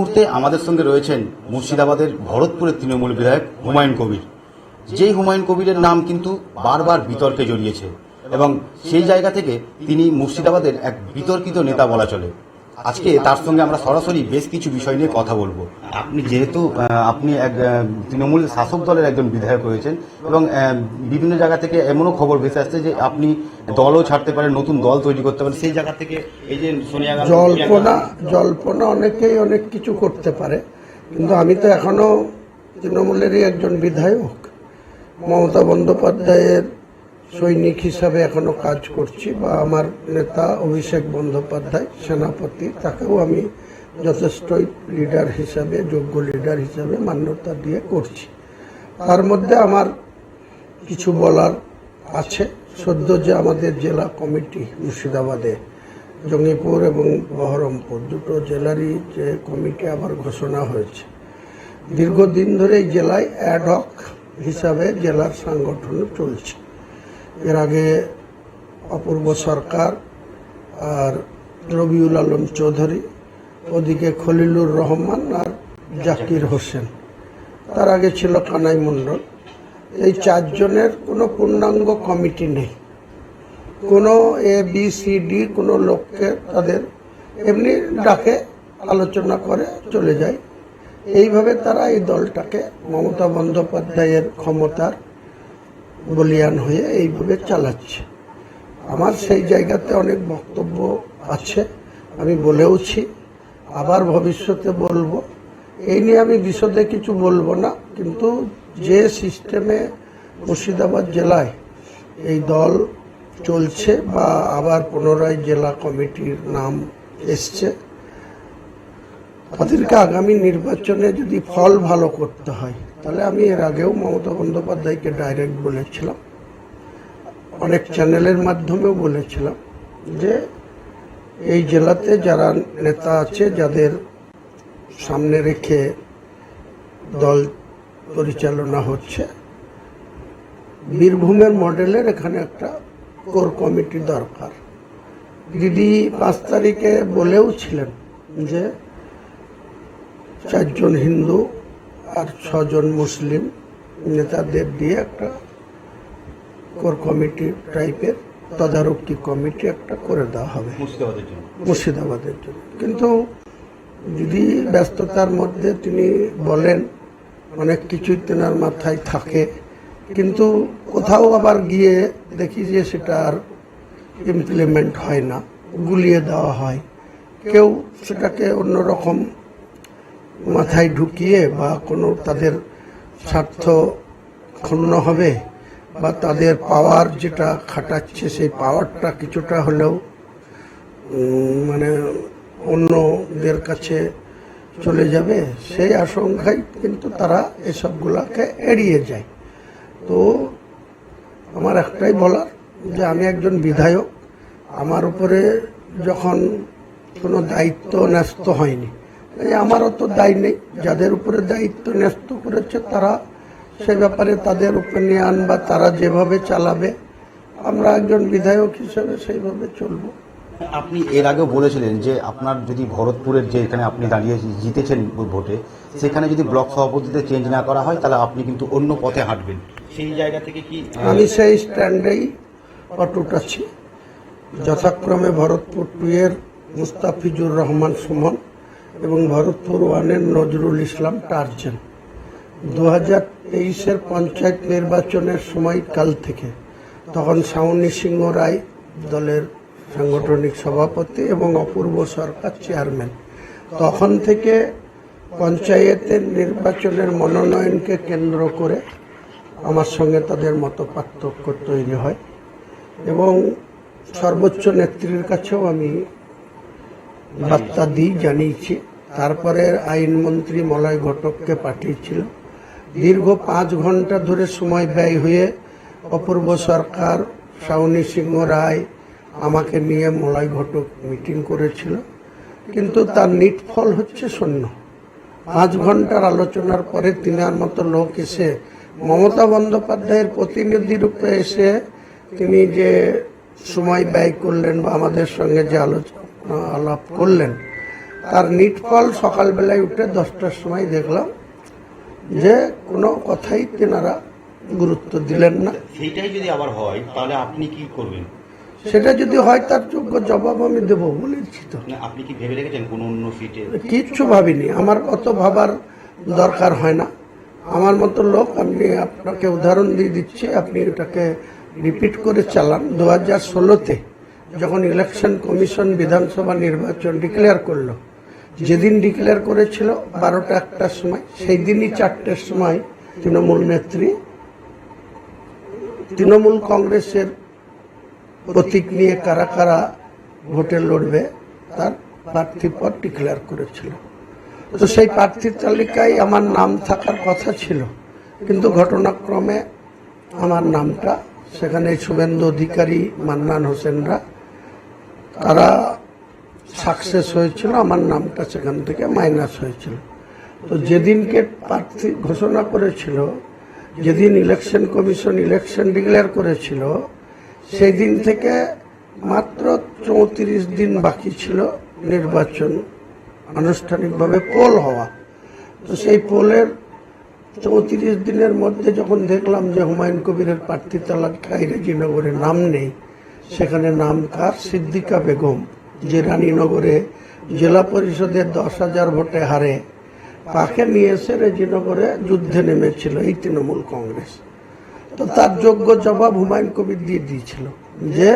মুহূর্তে আমাদের সঙ্গে রয়েছেন মুর্শিদাবাদের ভরতপুরের তৃণমূল বিধায়ক হুমায়ুন কবির। যেই হুমায়ুন কবিরের নাম কিন্তু বারবার বিতর্কে জড়িয়েছে এবং সেই জায়গা থেকে তিনি মুর্শিদাবাদের এক বিতর্কিত নেতা বলা চলে। আজকে তার সঙ্গে আমরা সরাসরি বেশ কিছু বিষয় নিয়ে কথা বলব। আপনি যেহেতু আপনি এক তৃণমূল শাসক দলের একজন বিধায়ক হয়েছেন এবং বিভিন্ন জায়গা থেকে এমনও খবর ভেসে আসছে যে আপনি দলও ছাড়তে পারেন, নতুন দল তৈরি করতে পারেন। সেই জায়গা থেকে এই যে সোনিয়া জল্পনা জল্পনা অনেকেই অনেক কিছু করতে পারে, কিন্তু আমি তো এখনও তৃণমূলেরই একজন বিধায়ক। মমতা বন্দ্যোপাধ্যায়ের সৈনিক হিসাবে এখনও কাজ করছি বা আমার নেতা অভিষেক বন্দ্যোপাধ্যায়, সেনাপতি, তাকেও আমি যথেষ্ট লিডার হিসাবে, যোগ্য লিডার হিসাবে মান্যতা দিয়ে করছি। তার মধ্যে আমার কিছু বলার আছে। সদ্য যে আমাদের জেলা কমিটি মুর্শিদাবাদে, জঙ্গিপুর এবং বহরমপুর, দুটো জেলারই যে কমিটি আবার ঘোষণা হয়েছে। দীর্ঘদিন ধরে জেলায় অ্যাডহক হিসাবে জেলার সংগঠন চলছে। এর আগে অপূর্ব সরকার আর রবিউল আলম চৌধুরী, ওদিকে খলিলুর রহমান আর জাকির হোসেন। তার আগে ছিল কানাই মণ্ডল। এই চারজনের কোনো পূর্ণাঙ্গ কমিটি নেই। কোনো এ বি সি ডি কোনো লোককে তাদের এমনি ডাকে, আলোচনা করে চলে যায়। এইভাবে তারা এই দলটাকে মমতা বন্দ্যোপাধ্যায়ের ক্ষমতার বলিয়ান হয়ে এইভাবে চালাচ্ছে। আমার সেই জায়গাতে অনেক বক্তব্য আছে, আমি বলেওছি। আবার ভবিষ্যতে বলব। এই নিয়ে আমি বিশদে কিছু বলব না, কিন্তু যে সিস্টেমে মুর্শিদাবাদ জেলায় এই দল চলছে বা আবার পুনরায় জেলা কমিটির নাম এসছে, তাদেরকে আগামী নির্বাচনে যদি ফল ভালো করতে হয় তাহলে আমি এর আগেও মমতা বন্দ্যোপাধ্যায়কে ডাইরেক্ট বলেছিলাম। অনেক চ্যানেলের মাধ্যমেও বলেছিলাম যে এই জেলাতে যারা নেতা আছে, যাদের সামনে রেখে দল পরিচালনা হচ্ছে, বীরভূমের মডেলের এখানে একটা কোর কমিটি দরকার। দিদি পাঁচ তারিখে বলেও ছিলেন যে চারজন হিন্দু আর ছজন মুসলিম নেতাদের দিয়ে একটা কোর কমিটি টাইপের তদারকি কমিটি একটা করে দেওয়া হবে। মুর্শিদাবাদের জন্য। কিন্তু যদি ব্যস্ততার মধ্যে তিনি বলেন অনেক কিছুই তেনার মাথায় থাকে কিন্তু কোথাও আবার গিয়ে দেখি যে সেটা আর ইমপ্লিমেন্ট হয় না গুলিয়ে দেওয়া হয়। কেউ সেটাকে অন্যরকম মাথায় ঢুকিয়ে বা কোনো তাদের স্বার্থ ক্ষুণ্ণ হবে বা তাদের পাওয়ার যেটা খাটাচ্ছে সেই পাওয়ারটা কিছুটা হলেও মানে অন্যদের কাছে চলে যাবে, সেই আশঙ্কায় কিন্তু তারা এসবগুলাকে এড়িয়ে যায়। তো আমার একটাই বলার যে আমি একজন বিধায়ক, আমার উপরে যখন কোনো দায়িত্ব ন্যস্ত হয়নি এই আমারও তো দায় নেই। যাদের উপরে দায়িত্ব ন্যস্ত করেছে তারা সে ব্যাপারে তাদের ওপিনিয়ন বা তারা যেভাবে চালাবে আমরা একজন বিধায়ক হিসেবে সেইভাবে চলবো। আপনি এর আগে বলেছিলেন যে আপনার যদি ভরতপুরের যে এখানে আপনি দাঁড়িয়ে জিতেছেন ভোটে সেখানে যদি ব্লক সভাপতিতে চেঞ্জ না করা হয় তাহলে আপনি কিন্তু অন্য পথে হাঁটবেন। সেই জায়গা থেকে কি আমি সেই স্ট্যান্ডেই অটুট আছি। যথাক্রমে ভরতপুর টু এর মুস্তাফিজুর রহমান সুমন এবং ভরতপুর ওয়ানের নজরুল ইসলাম টার্জেন। দু হাজার তেইশের পঞ্চায়েত নির্বাচনের সময়কাল থেকে তখন সাউনি সিংহ রায় দলের সাংগঠনিক সভাপতি এবং অপূর্ব সরকার চেয়ারম্যান। তখন থেকে পঞ্চায়েতের নির্বাচনের মনোনয়নকে কেন্দ্র করে আমার সঙ্গে তাদের মতো পার্থক্য তৈরি হয় এবং সর্বোচ্চ নেত্রীর কাছেও আমি বার্তা দিই, জানিয়েছি। তারপরে আইনমন্ত্রী মলয় ঘটককে পাঠিয়েছিল। দীর্ঘ পাঁচ ঘণ্টা ধরে সময় ব্যয় হয়ে অপূর্ব সরকার শাওনি সিংহ রায় আমাকে নিয়ে মলয় ঘটক মিটিং করেছিল। কিন্তু তার নিটফল হচ্ছে শূন্য। পাঁচ ঘণ্টার আলোচনার পরে তিনার মতো লোক এসে মমতা বন্দ্যোপাধ্যায়ের প্রতিনিধি রূপে এসে তিনি যে সময় ব্যয় করলেন বা আমাদের সঙ্গে যে আলোচনা আলাপ করলেন তার নিট ফল সকালবেলায় উঠে দশটার সময় দেখলাম যে কোনো কথাই তেনারা গুরুত্ব দিলেন না। সেইটাই যদি আবার হয় তাহলে আপনি কি করবেন? সেটা যদি হয় তার যোগ্য জবাব আমি দেবো বলেছি তো আপনি কি ভেবে রেখেছেন কোন অন্য সিটে? কিচ্ছু ভাবিনি। আমার অত ভাবার দরকার হয় না। আমার মতো লোক আমি আপনাকে উদাহরণ দিয়ে দিচ্ছি আপনি এটাকে রিপিট করে চালান। দু হাজার ষোলোতে যখন ইলেকশন কমিশন বিধানসভা নির্বাচন ডিক্লেয়ার করল যেদিন ডিক্লেয়ার করেছিল, বারোটা একটার সময় সেই দিনই চারটের সময় তৃণমূল নেত্রী, তৃণমূল কংগ্রেসের প্রতীক নিয়ে কারা কারা ভোটে লড়বে, তার প্রার্থী পদ ডিক্লেয়ার করেছিল। তো সেই প্রার্থীর তালিকায় আমার নাম থাকার কথা ছিল, কিন্তু ঘটনাক্রমে আমার নামটা, সেখানে শুভেন্দু অধিকারী, মান্নান হোসেনরা, তারা সাকসেস হয়েছিল, আমার নামটা সেখান থেকে মাইনাস হয়েছিল। তো যেদিনকে প্রার্থী ঘোষণা করেছিল, যেদিন ইলেকশন কমিশন ইলেকশন ডিক্লেয়ার করেছিল সেই দিন থেকে মাত্র চৌত্রিশ দিন বাকি ছিল নির্বাচন, আনুষ্ঠানিকভাবে পোল হওয়া। তো সেই পোলের চৌত্রিশ দিনের মধ্যে যখন দেখলাম যে হুমায়ুন কবিরের প্রার্থী তালিকায় রেজিনগরে নাম নেই, সেখানে নাম কার? সিদ্দিকা বেগম। যে রানীনগরে জেলা পরিষদের দশ হাজার ভোটে হারে, তাকে নিয়ে এসে রেজিনগরে যুদ্ধে নেমেছিল এই তৃণমূল কংগ্রেস। তো তার যোগ্য জবাব হুমায়ুন কবির দিয়ে দিয়েছিল যে,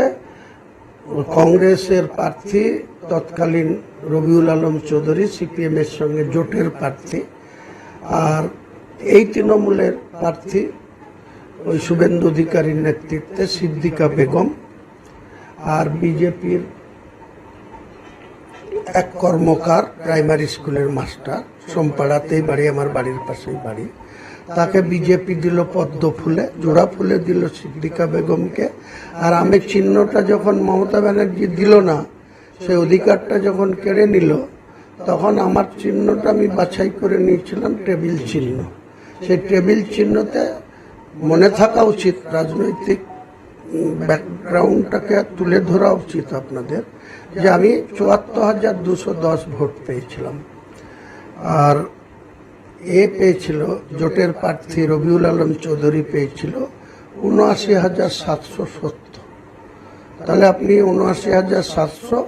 কংগ্রেসের প্রার্থী তৎকালীন রবিউল আলম চৌধুরী, সিপিএম এর সঙ্গে জোটের প্রার্থী, আর এই তৃণমূলের প্রার্থী ওই শুভেন্দু অধিকারীর নেতৃত্বে সিদ্দিকা বেগম, আর বিজেপির এক কর্মকার প্রাইমারি স্কুলের মাস্টার সোমপাড়াতেই বাড়ি, আমার বাড়ির পাশেই বাড়ি। তাকে বিজেপি দিল পদ্ম ফুলে জোড়া ফুলে দিল সিদ্দিকা বেগমকে। আর আমি চিহ্নটা যখন মমতা ব্যানার্জি দিল না সেই অধিকারটা যখন কেড়ে নিল, তখন আমার চিহ্নটা আমি বাছাই করে নিয়েছিলাম টেবিল চিহ্ন। সেই টেবিল চিহ্নতে মনে থাকা উচিত, রাজনৈতিক ব্যাকগ্রাউন্ডটাকে তুলে ধরা উচিত আপনাদের। যে আমি চুয়াত্তর হাজার দুশো দশ ভোট পেয়েছিলাম। আর এ পেয়েছিল, জোটের প্রার্থী রবিউল আলম চৌধুরী পেয়েছিল উনআশি হাজার সাতশো সত্তর। তাহলে আপনি উনআশি হাজার সাতশো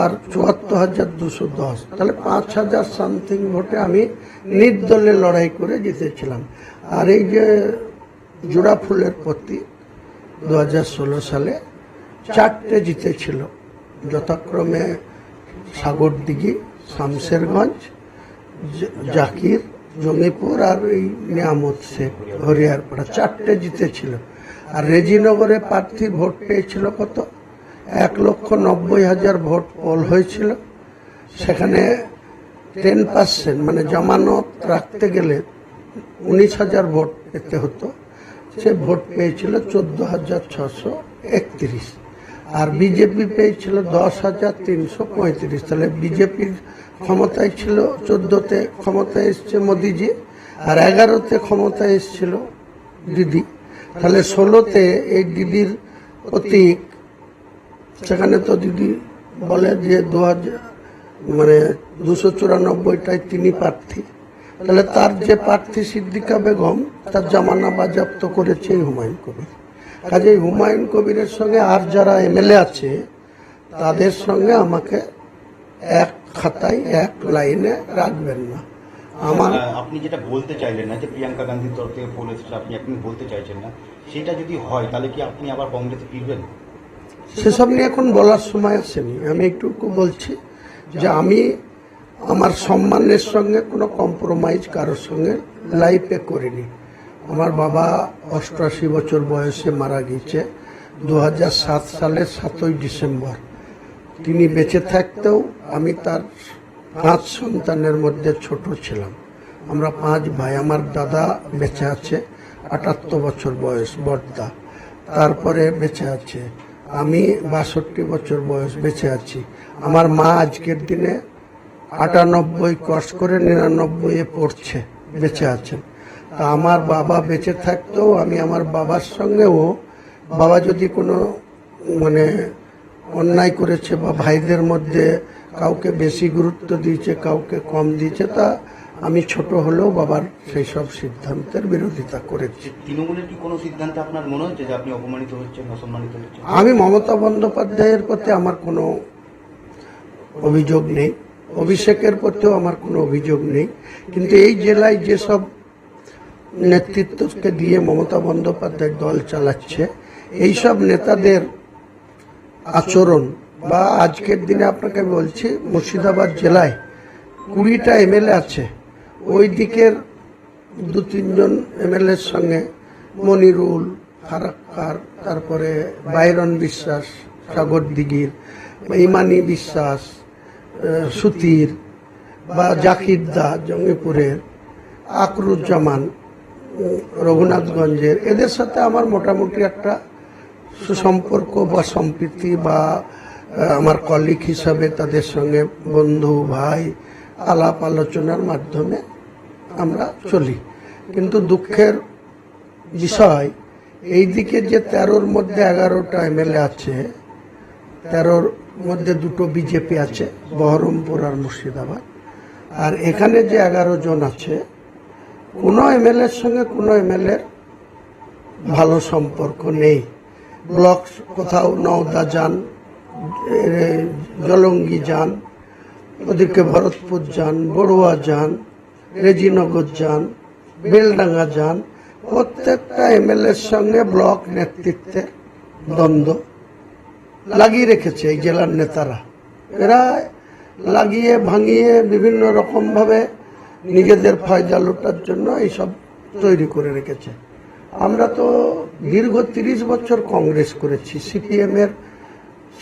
আর চুয়াত্তর হাজার দুশো দশ, তাহলে পাঁচ হাজার সামথিং ভোটে আমি নির্দলে লড়াই করে জিতেছিলাম। আর এই যে জোড়া ফুলের প্রতি দু হাজার ষোলো সালে চারটে জিতেছিল। যথাক্রমে সাগরদিঘি, শামশেরগঞ্জ, জ- জাকির, জমিপুর আর এই নিয়ামত শেখ, হরিয়ারপাড়া। চারটে জিতেছিল। আর রেজিনগরে প্রার্থী ভোট পেয়েছিল কত? এক লক্ষ নব্বই হাজার ভোট পোল হয়েছিল। সেখানে টেন পার্সেন্ট মানে জামানত রাখতে গেলে উনিশ হাজার ভোট পেতে হতো। সে ভোট পেয়েছিল চোদ্দ হাজার ছশো একত্রিশ। আর বিজেপি পেয়েছিল দশ হাজার তিনশো পঁয়ত্রিশ। তাহলে বিজেপির ক্ষমতায় ছিল, চোদ্দতে ক্ষমতায় এসছে মোদিজি আর এগারোতে ক্ষমতায় এসছিল দিদি। তাহলে ষোলোতে এই দিদির প্রতীক, সেখানে তো দিদি বলে যে দু হাজার মানে দুশো চুরানব্বইটায় তিনি প্রার্থী। তাহলে তার যে প্রার্থী সিদ্দিকা বেগম, তার জামানা বাজাপ্ত করেছে হুমায়ুন কবির। কাজে হুমায়ুন কবিরের সঙ্গে আর যারা এমএলএ আছে তাদের সঙ্গে আমাকে এক খাতায় এক লাইনে রাখবেন না। আমার আপনি যেটা বলতে চাইলেন না যে প্রিয়াঙ্কা গান্ধীর তরফ থেকে ফোন এসেছিল আপনি এখন বলতে চাইছেন না সেটা যদি হয় তাহলে কি আপনি আবার কংগ্রেসে ফিরবেন? সেসব নিয়ে এখন বলার সময় আসেনি। আমি একটুকু বলছি যে আমি আমার সম্মানের সঙ্গে কোনো কম্প্রোমাইজ কারোর সঙ্গে লাইফে করিনি। আমার বাবা অষ্টআশি বছর বয়সে মারা গিয়েছে দু সাত সালের সাতই ডিসেম্বর। তিনি বেঁচে থাকতেও আমি তার পাঁচ সন্তানের মধ্যে ছোট ছিলাম। আমরা পাঁচ ভাই, আমার দাদা বেঁচে আছে, আটাত্তর বছর বয়স বড়দা তারপরে বেঁচে আছে। আমি বাষট্টি বছর বয়স বেঁচে আছি। আমার মা আজকের দিনে আটানব্বই ক্রস করে নিরানব্বই এ পড়ছে, বেঁচে আছেন। আমার বাবা বেঁচে থাকতেও আমি আমার বাবার সঙ্গেও বাবা যদি কোনো মানে অন্যায় করেছে বা ভাইদের মধ্যে কাউকে বেশি গুরুত্ব দিয়েছে কাউকে কম দিয়েছে তা আমি ছোট হলেও বাবার সেই সব সিদ্ধান্তের বিরোধিতা করেছি। তৃণমূলের কি কোনো সিদ্ধান্তে আপনার মনে হচ্ছে যে আপনি অপমানিত হচ্ছেন অসম্মানিত হচ্ছেন? আমি মমতা বন্দ্যোপাধ্যায়ের প্রতি আমার কোনো অভিযোগ নেই। অভিষেকের প্রতিও আমার কোনো অভিযোগ নেই। কিন্তু এই জেলায় যেসব নেতৃত্বকে দিয়ে মমতা বন্দ্যোপাধ্যায় দল চালাচ্ছে। এইসব নেতাদের আচরণ বা আজকের দিনে আপনাকে বলছি, মুর্শিদাবাদ জেলায় কুড়িটা এমএলএ আছে। ওই দিকের দু, তিনজন এমএলএর সঙ্গে মনিরুল, ফারাক্কার, তারপরে বাইরন বিশ্বাস, সাগর দিঘির, ইমানি বিশ্বাস সুতির বা জাকির দা জঙ্গিপুরের, আকরুজ্জামান রঘুনাথগঞ্জের। এদের সাথে আমার মোটামুটি একটা সুসম্পর্ক বা সম্প্রীতি বা আমার কলিগ হিসাবে তাদের সঙ্গে বন্ধু, ভাই আলাপ আলোচনার মাধ্যমে আমরা চলি। কিন্তু দুঃখের বিষয়, এই দিকে যে তেরোর মধ্যে এগারোটা এমএলএ আছে, তেরোর মধ্যে দুটো বিজেপি আছে, বহরমপুর আর মুর্শিদাবাদ। আর এখানে যে এগারো জন আছে কোনো এমএলএর সঙ্গে কোনো এমএলএর ভালো সম্পর্ক নেই। ব্লক কোথাও নওদা যান জলঙ্গি যান, ওদিকে ভরতপুর যান, বড়ুয়া যান, রেজিনগর যান, বেলডাঙ্গা যান, প্রত্যেকটা এমএলএর সঙ্গে ব্লক নেতৃত্বের দ্বন্দ্ব লাগিয়ে রেখেছে এই জেলার নেতারা। এরা লাগিয়ে ভাঙিয়ে বিভিন্ন রকম ভাবে নিজেদের ফায়দা লোটার জন্য এইসব তৈরি করে রেখেছে। আমরা তো দীর্ঘ তিরিশ বছর কংগ্রেস করেছি সিপিএম এর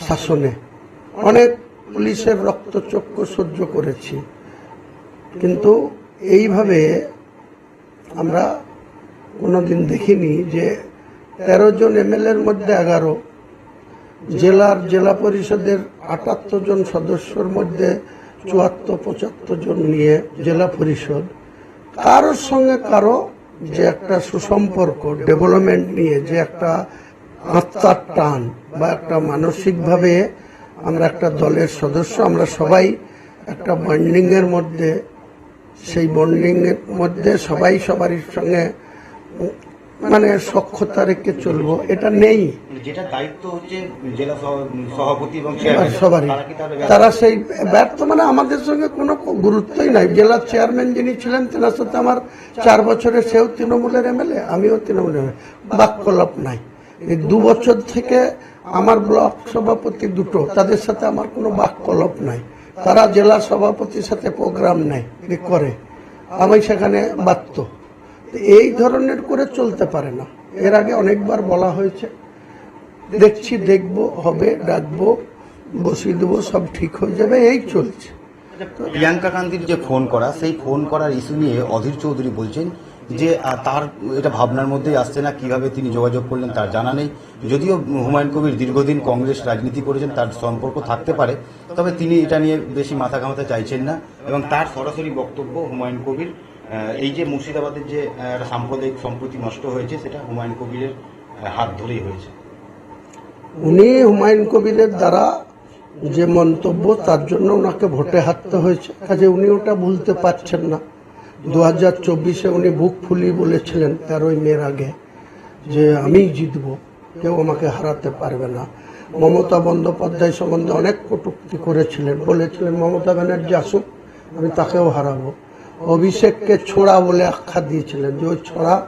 শাসনে। অনেক পুলিশের রক্তচক্ষু সহ্য করেছি। কিন্তু এইভাবে আমরা কোনোদিন দেখিনি যে তেরো জন এমএলএর মধ্যে এগারো, জেলার জেলা পরিষদের আটাত্তর জন সদস্যর মধ্যে চুয়াত্তর, পঁচাত্তর জন নিয়ে জেলা পরিষদ, কারোর সঙ্গে কারও যে একটা সুসম্পর্ক ডেভেলপমেন্ট নিয়ে যে একটা আত্মার টান বা একটা মানসিকভাবে আমরা একটা দলের সদস্য, আমরা সবাই একটা বন্ডিং এর মধ্যে, সেই বন্ডিং এর মধ্যে সবাই সবারই সঙ্গে মানে সক্ষতা রেখে চলবো এটা নেই। যেটা দায়িত্ব হচ্ছে জেলা সভাপতি এবং সবারই। তারা সেই ব্যর্থ মানে আমাদের সঙ্গে কোনো গুরুত্বই নাই। জেলার চেয়ারম্যান যিনি ছিলেন তেনার সাথে আমার চার বছরে সেও তৃণমূলের এমএলএ আমিও তৃণমূলের বাক্যলাপ নাই। এই দু বছর থেকে আমার ব্লক সভাপতি দুটো তাদের সাথে আমার কোনো বাক্যলাপ নাই। তারা জেলা সভাপতির সাথে প্রোগ্রাম নেয় করে। আমি সেখানে বাধ্য। এই ধরনের করে চলতে পারে না। এর আগে অনেকবার বলা হয়েছে, দেখছি, দেখব, হবে, ডাকবো, বসিয়ে দেবো, সব ঠিক হয়ে যাবে, এই চলছে। প্রিয়াঙ্কা গান্ধীর যে ফোন করা, সেই ফোন করার ইস্যু নিয়ে অধীর চৌধুরী বলছেন যে তার এটা ভাবনার মধ্যেই আসছে না, কীভাবে তিনি যোগাযোগ করলেন তার জানা নেই। যদিও হুমায়ুন কবির দীর্ঘদিন কংগ্রেস রাজনীতি করেছেন, তার সম্পর্ক থাকতে পারে, তবে তিনি এটা নিয়ে বেশি মাথা ঘামাতে চাইছেন না। এবং তার সরাসরি বক্তব্য হুমায়ুন কবির এই যে মুর্শিদাবাদের যে একটা সাম্প্রদায়িক সম্প্রীতি নষ্ট হয়েছে, সেটা হুমায়ুন কবিরের হাত ধরেই হয়েছে। উনি হুমায়ুন কবিরের দ্বারা যে মন্তব্য, তার জন্য ওনাকে ভোটে হারতে হয়েছে। কাজে উনি ওটা ভুলতে পারছেন না। দু হাজার চব্বিশে উনি বুক ফুলি বলেছিলেন তেরোই মের আগে যে, আমি জিতব, কেউ আমাকে হারাতে পারবে না। মমতা বন্দ্যোপাধ্যায় সম্বন্ধে অনেক কটুক্তি করেছিলেন। বলেছিলেন, মমতা ব্যানার্জি আসুক, আমি তাকেও হারাবো। অভিষেককে ছোড়া বলে আখ্যা দিয়েছিলেন যে ওই ছোড়া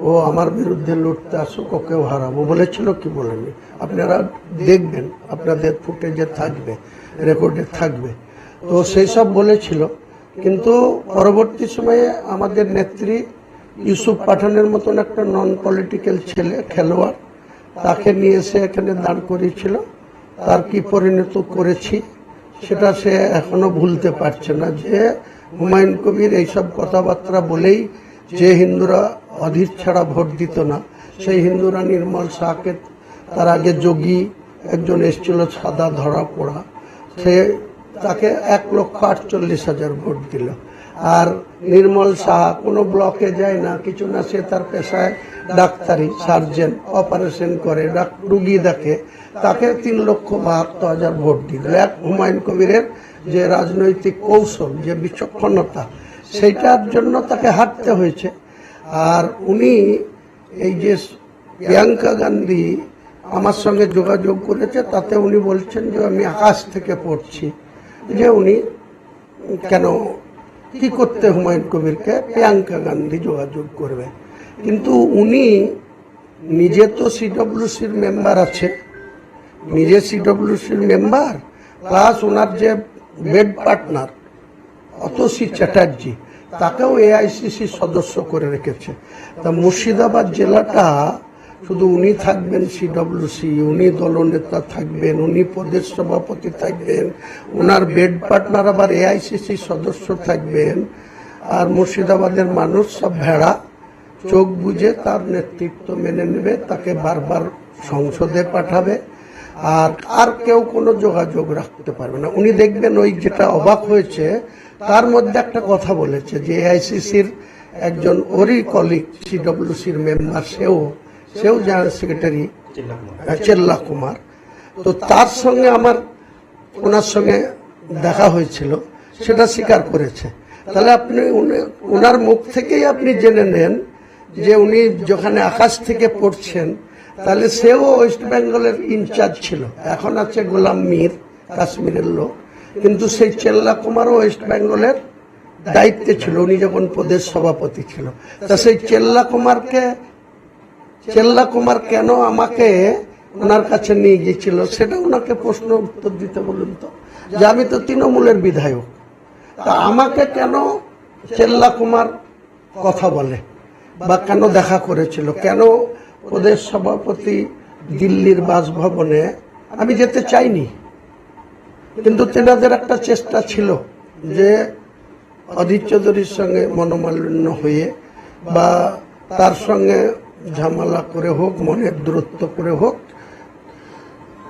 ও আমার বিরুদ্ধে লড়তে আসুক, ওকেও হারাবো। বলেছিল কি বলেনি? আপনারা দেখবেন, আপনাদের ফুটেজে থাকবে, রেকর্ডে থাকবে। তো সেই সব বলেছিল। কিন্তু পরবর্তী সময়ে আমাদের নেত্রী ইউসুফ পাঠানের মতন একটা নন পলিটিক্যাল ছেলে, খেলোয়াড়, তাকে নিয়ে এসে এখানে দাঁড় করিয়েছিল। তার কি পরিণত করেছি, সেটা সে এখনও ভুলতে পারছে না যে হুমায়ুন কবির এইসব কথাবার্তা বলেই যে হিন্দুরা অধীর ছাড়া ভোট দিত না, সেই হিন্দুরা নির্মল শাহকে তার আগে যোগী, একজন এসেছিল সাদা ধরা পড়া, সে তাকে এক লক্ষ আটচল্লিশ হাজার ভোট দিল। আর নির্মল সাহা কোনো ব্লকে যায় না, কিছু না, সে তার পেশায় ডাক্তারি সার্জেন অপারেশন করে রুগী দেখে। তাকে তিন লক্ষ বাহাত্তর হাজার ভোট দিল এক হুমায়ুন কবিরের যে রাজনৈতিক কৌশল, যে বিচক্ষণতা, সেইটার জন্য তাকে হাঁটতে হয়েছে। আর উনি এই যে প্রিয়াঙ্কা গান্ধী আমার সঙ্গে যোগাযোগ করেছে, তাতে উনি বলছেন যে, আমি আকাশ থেকে পড়ছি। যে উনি কেন কি করতে হুমায়ুন কবিরকে প্রিয়াঙ্কা গান্ধী যোগাযোগ করবে। কিন্তু উনি নিজে তো সিডব্লিউসির মেম্বার আছে। নিজে সিডব্লিউসির মেম্বার প্লাস ওনার যে বেড পার্টনার অতসী চ্যাটার্জি, তাকেও এআইসিসি সদস্য করে রেখেছে। তা মুর্শিদাবাদ জেলাটা শুধু উনি থাকবেন সিডব্লিউসি উনি দলনেতা থাকবেন, উনি প্রদেশ সভাপতি থাকবেন ওনার বেড পার্টনার আবার এআইসিসি সদস্য থাকবেন, আর মুর্শিদাবাদের মানুষ সব ভেড়া, চোখ বুঝে তার নেতৃত্ব মেনে নেবে, তাকে বারবার সংসদে পাঠাবে, আর আর কেউ কোনো যোগাযোগ রাখতে পারবে না। উনি দেখবেন ওই যেটা অবাক হয়েছে, তার মধ্যে একটা কথা বলেছে যে এআইসিসির একজন ওরই কলিগ সিডব্লিউসির মেম্বার সেও সেও জেনারেল সেক্রেটারি চেল্লা কুমার। তো তার সঙ্গে আমার, ওনার সঙ্গে দেখা হয়েছিল, সেটা স্বীকার করেছে। তাহলে আপনি ওনার মুখ থেকেই আপনি জেনে নেন যে উনি যেখানে আকাশ থেকে পড়ছেন, তাহলে সেও ওয়েস্ট বেঙ্গলের ইনচার্জ ছিল। এখন আছে গোলাম মীর, কাশ্মীরের লোক। কিন্তু সেই চেল্লা কুমারও ওয়েস্ট বেঙ্গলের দায়িত্বে ছিল। উনি যখন প্রদেশ সভাপতি ছিল। তা সেই চেল্লা কুমারকে চেল্লা কুমার কেন আমাকে ওনার কাছে নিয়ে গিয়েছিল? সেটা ওনাকে প্রশ্ন উত্তর দিতে বলুন তো। যে আমি তো তৃণমূলের বিধায়ক। তা আমাকে কেন চেল্লা কুমার কথা বলে? বা কেন দেখা করেছিল? কেন প্রদেশ সভাপতি দিল্লির বাসভবনে আমি যেতে চাইনি? কিন্তু তেনাদের একটা চেষ্টা ছিল যে অধীর চৌধুরীর সঙ্গে মনোমালিন্য হয়ে বা তার সঙ্গে ঝামেলা করে হোক, মনের দূরত্ব করে হোক,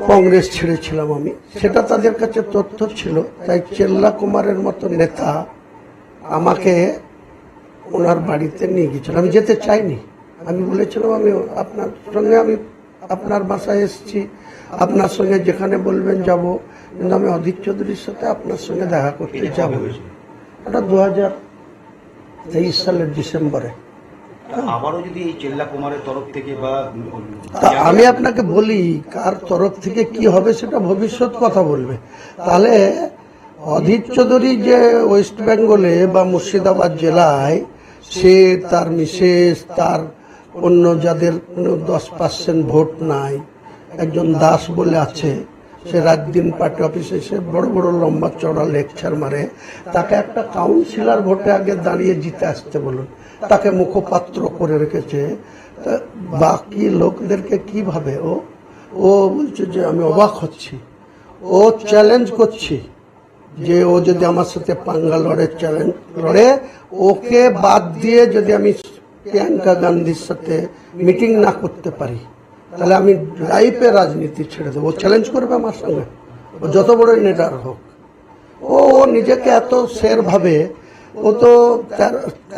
কংগ্রেস ছেড়েছিলাম আমি। সেটা তাদের কাছে তথ্য ছিল, তাই চেল্লা কুমারের মতো নেতা আমাকে ওনার বাড়িতে নিয়ে গিয়েছিল। আমি যেতে চাইনি। আমি বলেছিলাম, আমি আপনার সঙ্গে আমি আপনার বাসায় এসেছি। আপনার সঙ্গে যেখানে বলবেন যাব। কিন্তু আমি অধীর চৌধুরীর সাথে আপনার সঙ্গে দেখা করতে যাব। ওটা দু হাজার তেইশ সালের ডিসেম্বরে। আবারও যদি এই কুমারের তরফ থেকে বা আমি আপনাকে বলি, কার তরফ থেকে কি হবে সেটা ভবিষ্যৎ কথা বলবে। তাহলে অধীর চৌধুরী যে ওয়েস্ট বেঙ্গলে বা মুর্শিদাবাদ জেলায়, সে তার মিসেস, তার অন্য যাদের দশ পার্সেন্ট ভোট নাই, একজন দাস বলে আছে, সে রাত দিন পার্টি অফিসে এসে বড় বড় লম্বা চড়া লেকচার মারে, তাকে একটা কাউন্সিলর ভোটে আগে দাঁড়িয়ে জিতে আসতে বলুন। তাকে মুখপাত্র করে রেখেছে। বাকি লোকদেরকে কীভাবে? ও ও বলছে যে আমি অবাক হচ্ছি। ও চ্যালেঞ্জ করছি যে ও যদি আমার সাথে পাঙ্গা লড়ে চ্যালেঞ্জ লড়ে ওকে বাদ দিয়ে যদি আমি প্রিয়াঙ্কা গান্ধীর সাথে মিটিং না করতে পারি, তাহলে আমি লাইফে রাজনীতি ছেড়ে দেবো। ও চ্যালেঞ্জ করবে আমার সঙ্গে। যত বড়ই নেতার হোক। ও ও নিজেকে এত শের ভাবে ও তো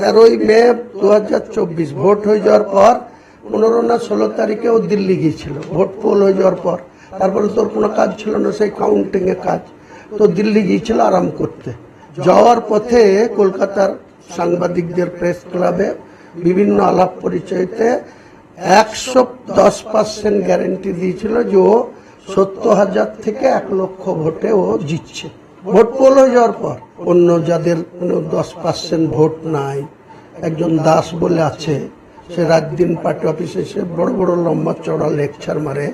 তেরোই মে দু হাজার চব্বিশ, ভোট হয়ে যাওয়ার পর পনেরো না ষোলো তারিখে ও দিল্লি গিয়েছিল। ভোট পোল হয়ে যাওয়ার পর। তারপরে তোর কোনো কাজ ছিল না, সেই কাউন্টিং এ কাজ। তো দিল্লি গিয়েছিল আরাম করতে। যাওয়ার পথে কলকাতার সাংবাদিকদের প্রেস ক্লাবে বিভিন্ন আলাপ পরিচয়তে একশো দশ পার্সেন্ট গ্যারেন্টি দিয়েছিল যে ও সত্তর হাজার থেকে এক লক্ষ ভোটে ও জিতছে। ভোট পোল হয়ে যাওয়ার পর। অন্য যাদের কোনো দশ পার্সেন্ট ভোট নাই, একজন দাস বলে আছে, সে রাত দিন পার্টি অফিসে এসে বড় বড় লম্বা চড়া লেকচার মারে।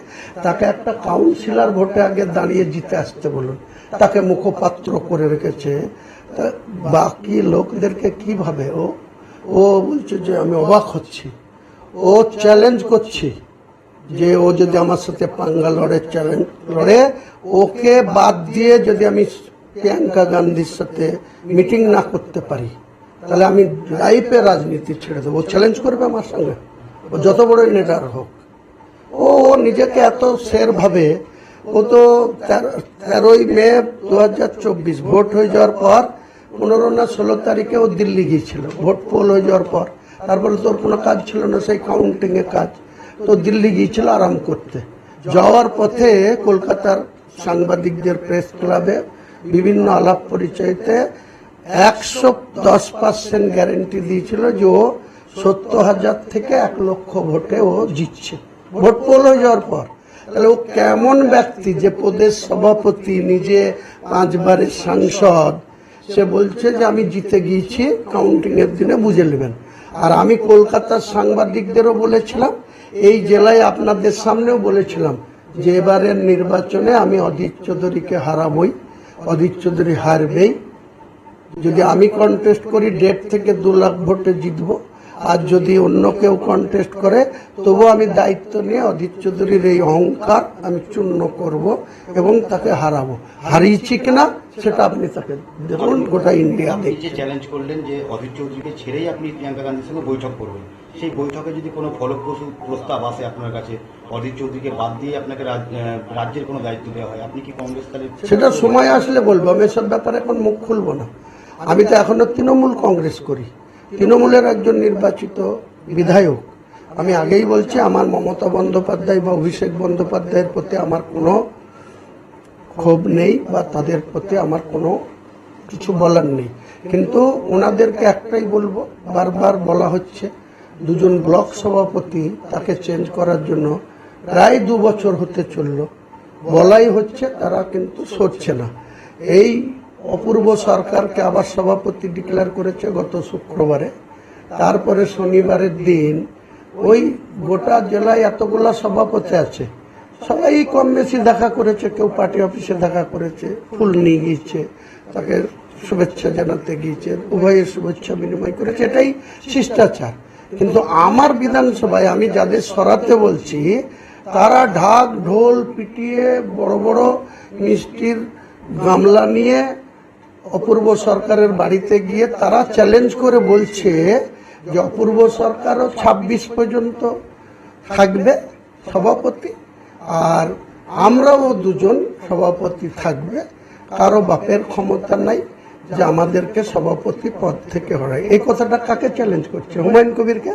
তাকে একটা কাউন্সিলর ভোটে আগে দাঁড়িয়ে জিতে আসতে বলুন। তাকে মুখপাত্র করে রেখেছে। বাকি লোকদেরকে কীভাবে? ও ও বলছে যে আমি অবাক হচ্ছি। ও চ্যালেঞ্জ করছি যে ও যদি আমার সাথে পাঙ্গা লড়ে চ্যালেঞ্জ লড়ে, ওকে বাদ দিয়ে যদি আমি প্রিয়াঙ্কা গান্ধীর সাথে মিটিং না করতে পারি, তাহলে আমি লাইফে রাজনীতি ছেড়ে দেবো। চ্যালেঞ্জ করবে আমার সঙ্গে। ও যত বড়ই নেতার হোক। ও নিজেকে এত শের ভাবে, ও তো তেরো- তেরোই মে দু হাজার চব্বিশ ভোট হয়ে যাওয়ার পর, পনেরো না ষোলো তারিখে ও দিল্লি গিয়েছিল। ভোট পোল হয়ে যাওয়ার পর। তারপরে তোর কোনো কাজ ছিল না, সেই কাউন্টিং এ কাজ। তো দিল্লি গিয়েছিল আরাম করতে। যাওয়ার পথে কলকাতার সাংবাদিকদের প্রেস ক্লাবে বিভিন্ন আলাপ পরিচয়তে একশো দশ পার্সেন্ট গ্যারেন্টি দিয়েছিল যে ও সত্তর হাজার থেকে এক লক্ষ ভোটে ও জিতছে। ভোট পোল হয়ে যাওয়ার পর। তাহলে ও কেমন ব্যক্তি যে প্রদেশ সভাপতি, নিজে পাঁচবারের সাংসদ, সে বলছে যে আমি জিতে গিয়েছি কাউন্টিংয়ের দিনে বুঝে নেবেন। আর আমি কলকাতার সাংবাদিকদেরও বলেছিলাম, এই জেলায় আপনাদের সামনেও বলেছিলাম যে এবারের নির্বাচনে আমি অধীর চৌধুরীকে হারাবই। অধীর চৌধুরী হারবেই যদি আমি কন্টেস্ট করি ডেট থেকে দু লাখ ভোটে জিতবো। আর যদি অন্য কেউ কন্টেস্ট করে, তবু আমি দায়িত্ব নিয়ে অধীর চৌধুরীর এই অহংকার আমি চূর্ণ করব এবং তাকে হারাবো। হারিয়েছি কিনা, সেটা আপনি তাকে দেখুন, গোটা ইন্ডিয়া চ্যালেঞ্জ করলেন যে অধীর চৌধুরীকে ছেড়েই আপনি প্রিয়াঙ্কা গান্ধীর সঙ্গে বৈঠক করবেন সেই বৈঠকে যদি কোনো ফলপ্রসূ প্রস্তাব আসে আপনার কাছে অধীর চৌধুরীকে বাদ দিয়ে আপনাকে রাজ্যের কোনো দায়িত্ব দেওয়া হয় আপনি কি কংগ্রেস তাহলে সেটা সময় আসলে বলব আমি এসব ব্যাপারে এখন মুখ খুলবো না। আমি তো এখনও তৃণমূল কংগ্রেস করি। তৃণমূলের একজন নির্বাচিত বিধায়ক। আমি আগেই বলছি আমার মমতা বন্দ্যোপাধ্যায় বা অভিষেক বন্দ্যোপাধ্যায়ের প্রতি আমার কোনো ক্ষোভ নেই বা তাদের প্রতি আমার কোনো কিছু বলার নেই। কিন্তু ওনাদেরকে একটাই বলব বারবার বলা হচ্ছে দুজন ব্লক সভাপতি তাকে চেঞ্জ করার জন্য প্রায় দু বছর হতে চলল। বলাই হচ্ছে তারা কিন্তু সরছে না। এই অপূর্ব সরকারকে আবার সভাপতি ডিক্লেয়ার করেছে গত শুক্রবারে। তারপরে শনিবারের দিন ওই গোটা জেলায় এতগুলা সভাপতি আছে। সবাই কম বেশি দেখা করেছে, কেউ পার্টি অফিসে দেখা করেছে, ফুল নিয়ে গিয়েছে, তাকে শুভেচ্ছা জানাতে গিয়েছে, উভয়ের শুভেচ্ছা বিনিময় করেছে। এটাই শিষ্টাচার। কিন্তু আমার বিধানসভায় আমি যাদের সরাতে বলছি, তারা ঢাক, ঢোল পিটিয়ে বড় বড় মিষ্টির গামলা নিয়ে অপূর্ব সরকারের বাড়িতে গিয়ে তারা চ্যালেঞ্জ করে বলছে যে অপূর্ব সরকারও ছাব্বিশ পর্যন্ত থাকবে সভাপতি, আর আমরাও দুজন সভাপতি থাকবে, কারও বাপের ক্ষমতা নাই। যে আমাদেরকে সভাপতি পদ থেকে হরায়। এই কথাটা কাকে চ্যালেঞ্জ করছে? হুমায়ুন কবিরকে?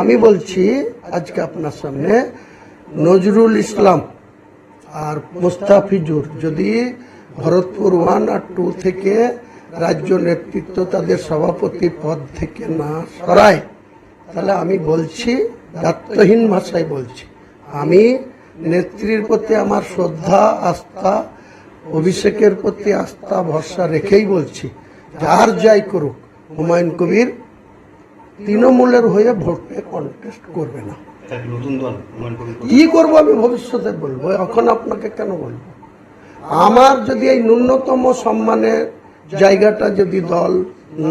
আমি বলছি, আজকে আপনার সামনে নজরুল ইসলাম আর মুস্তাফিজুর যদি ভরতপুর ওয়ান আর টু থেকে রাজ্য নেতৃত্ব তাদের সভাপতি পদ থেকে না সরায়, তাহলে আমি বলছি, দায়িত্বহীন ভাষায় বলছি। আমি নেত্রীর প্রতি আমার শ্রদ্ধা, আস্থা অভিষেকের প্রতি আস্থা ভরসা রেখেই বলছি যার যাই করুক হুমায়ুন কবির তৃণমূলের হয়ে ভোটে কন্টেস্ট করবে না। কি করব আমি ভবিষ্যতে বলব এখন আপনাকে কেন বলব? আমার যদি এই ন্যূনতম সম্মানের জায়গাটা যদি দল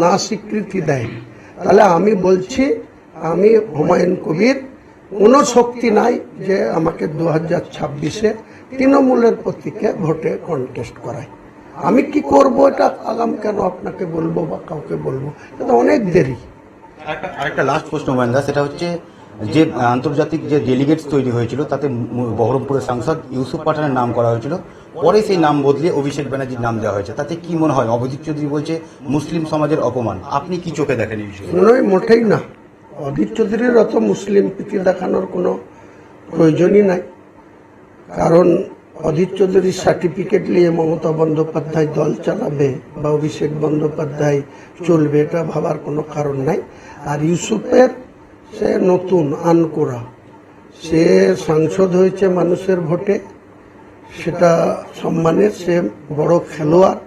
না স্বীকৃতি দেয় তাহলে আমি বলছি আমি হুমায়ুন কবির কোনো শক্তি নাই যে আমাকে দু হাজার ছাব্বিশে তৃণমূলের প্রতীকে ভোটে কন্টেস্ট করায়। আমি কি করব এটা আগাম কেন আপনাকে বলব বা কাউকে বলব? এটা অনেক দেরি। আরেকটা লাস্ট প্রশ্ন মহেন্দা সেটা হচ্ছে যে আন্তর্জাতিক যে ডেলিগেটস তৈরি হয়েছিল তাতে বহরমপুরের সাংসদ ইউসুফ পাঠানের নাম করা হয়েছিল। পরে সেই নাম বদলে অভিষেক ব্যানার্জির নাম দেওয়া হয়েছে। তাতে কি মনে হয়? অভিজিৎ চৌধুরী বলছে মুসলিম সমাজের অপমান। আপনি কি চোখে দেখেন এই বিষয়ে? নয় মোটেই না। অধীর চৌধুরীর অত মুসলিম প্রীতি দেখানোর কোনো প্রয়োজনই নাই। কারণ অধীর চৌধুরীর সার্টিফিকেট নিয়ে মমতা বন্দ্যোপাধ্যায় দল চালাবে বা অভিষেক বন্দ্যোপাধ্যায় চলবে, এটা ভাবার কোনো কারণ নাই। আর ইউসুফের, সে নতুন আনকোরা। সে সাংসদ হয়েছে মানুষের ভোটে, সেটা সম্মানের, সে বড় খেলোয়াড়,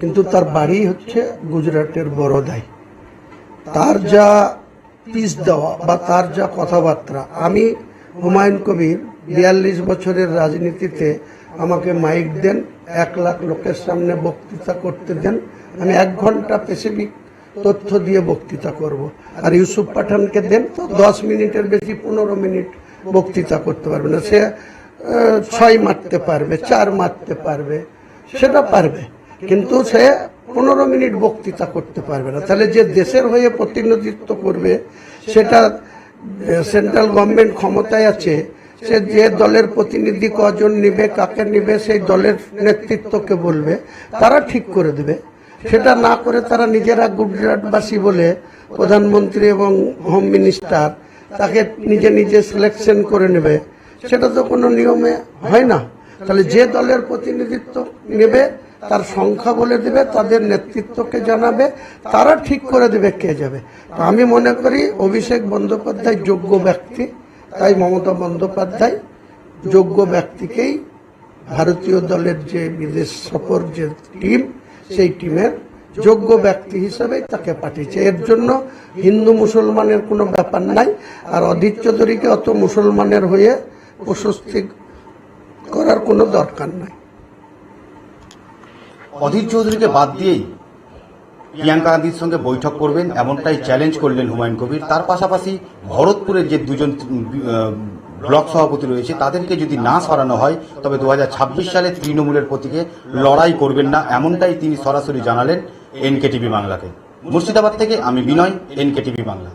কিন্তু তার বাড়ি হচ্ছে গুজরাটের বড়দাই তার যা পিস দেওয়া বা তার যা কথাবার্তা, আমি হুমায়ুন কবির বিয়াল্লিশ বছরের রাজনীতিতে আমাকে মাইক দেন, এক লাখ লোকের সামনে বক্তৃতা করতে দেন। আমি এক ঘণ্টা স্পেসিফিক তথ্য দিয়ে বক্তৃতা করব। আর ইউসুফ পাঠানকে দেন তো দশ মিনিটের বেশি পনেরো মিনিট বক্তৃতা করতে পারবে না। সে ছয় মারতে পারবে, চার মারতে পারবে, সেটা পারবে। কিন্তু সে পনেরো মিনিট বক্তৃতা করতে পারবে না। তাহলে যে দেশের হয়ে প্রতিনিধিত্ব করবে, সেটা সেন্ট্রাল গভর্নমেন্ট ক্ষমতায় আছে সে যে দলের প্রতিনিধি কজন নিবে, কাকে নিবে, সেই দলের নেতৃত্বকে বলবে, তারা ঠিক করে দেবে। সেটা না করে তারা নিজেরা গুজরাটবাসী বলে প্রধানমন্ত্রী এবং হোম মিনিস্টার তাকে নিজে নিজে সিলেকশন করে নেবে, সেটা তো কোনো নিয়মে হয় না। তাহলে যে দলের প্রতিনিধিত্ব নেবে, তার সংখ্যা বলে দেবে, তাদের নেতৃত্বকে জানাবে, তারা ঠিক করে দেবে কে যাবে। আমি মনে করি অভিষেক বন্দ্যোপাধ্যায় যোগ্য ব্যক্তি। তাই মমতা বন্দ্যোপাধ্যায় যোগ্য ব্যক্তিকেই ভারতীয় দলের যে বিদেশ সফর যে টিম, সেই টিমের যোগ্য ব্যক্তি হিসেবে তাকে পাঠিয়েছে। এর জন্য হিন্দু মুসলমানের কোনো ব্যাপার নাই। আর অধীর চৌধুরীকে অত মুসলমানের হয়ে প্রশস্তি করার কোনো দরকার নাই। অধীর চৌধুরীকে বাদ দিয়েই প্রিয়াঙ্কা গান্ধীর সঙ্গে বৈঠক করবেন, এমনটাই চ্যালেঞ্জ করলেন হুমায়ুন কবির। তার পাশাপাশি ভরতপুরের যে দুজন ব্লক সভাপতি রয়েছে, তাদেরকে যদি না সরানো হয়, তবে দু সালে তৃণমূলের প্রতীকে লড়াই করবেন না, এমনটাই তিনি সরাসরি জানালেন এনকেটিভি বাংলাকে। মুর্শিদাবাদ থেকে আমি বিনয়, এনকেটিভি বাংলা।